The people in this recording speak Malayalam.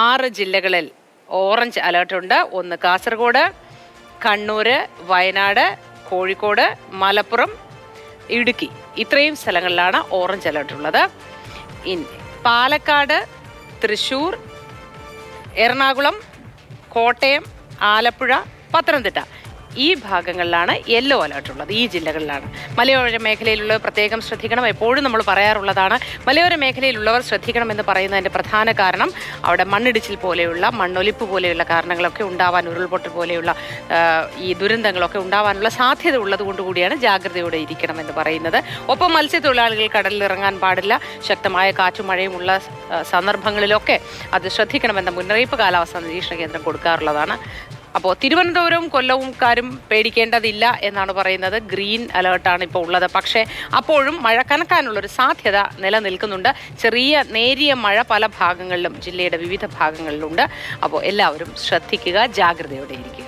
ആറ് ജില്ലകളിൽ ഓറഞ്ച് അലേർട്ടുണ്ട് ഒന്ന് കാസർഗോഡ് കണ്ണൂർ വയനാട് കോഴിക്കോട് മലപ്പുറം ഇടുക്കി. ഇത്രയും സ്ഥലങ്ങളിലാണ് ഓറഞ്ച് അലേർട്ട് ഉള്ളത്. ഇൻ പാലക്കാട് തൃശൂർ എറണാകുളം കോട്ടയം ആലപ്പുഴ പത്തനംതിട്ട. ഈ ഭാഗങ്ങളിലാണ് യെല്ലോ അലേർട്ട് ഉള്ളത് ഈ ജില്ലകളിലാണ്. മലയോര മേഖലയിലുള്ളവർ പ്രത്യേകം ശ്രദ്ധിക്കണം. എപ്പോഴും നമ്മൾ പറയാറുള്ളതാണ് മലയോര മേഖലയിലുള്ളവർ ശ്രദ്ധിക്കണമെന്ന് പറയുന്നതിന്റെ പ്രധാന കാരണം അവിടെ മണ്ണിടിച്ചിൽ പോലെയുള്ള മണ്ണൊലിപ്പ് പോലെയുള്ള കാരണങ്ങളൊക്കെ ഉണ്ടാവാൻ ഉരുൾപൊട്ടൽ പോലെയുള്ള ഈ ദുരന്തങ്ങളൊക്കെ ഉണ്ടാവാനുള്ള സാധ്യത ഉള്ളത് കൊണ്ട് കൂടിയാണ് ജാഗ്രതയോടെ ഇരിക്കണമെന്ന് പറയുന്നത്. ഒപ്പം മത്സ്യത്തൊഴിലാളികൾ കടലിൽ ഇറങ്ങാൻ പാടില്ല. ശക്തമായ കാറ്റും മഴയും ഉള്ള സന്ദർഭങ്ങളിലൊക്കെ അത് ശ്രദ്ധിക്കണമെന്ന മുന്നറിയിപ്പ് കാലാവസ്ഥാ നിരീക്ഷണ കേന്ദ്രം കൊടുക്കാറുള്ളതാണ്. അപ്പോൾ തിരുവനന്തപുരവും കൊല്ലവുംകാരും പേടിക്കേണ്ടതില്ല എന്നാണ് പറയുന്നത്. ഗ്രീൻ അലേർട്ടാണ് ഇപ്പോൾ ഉള്ളത്. പക്ഷേ അപ്പോഴും മഴ കനക്കാനുള്ളൊരു സാധ്യത നിലനിൽക്കുന്നുണ്ട്. ചെറിയ നേരിയ മഴ പല ഭാഗങ്ങളിലും ജില്ലയുടെ വിവിധ ഭാഗങ്ങളിലുണ്ട്. അപ്പോൾ എല്ലാവരും ശ്രദ്ധിക്കുക ജാഗ്രതയോടെ ഇരിക്കുക.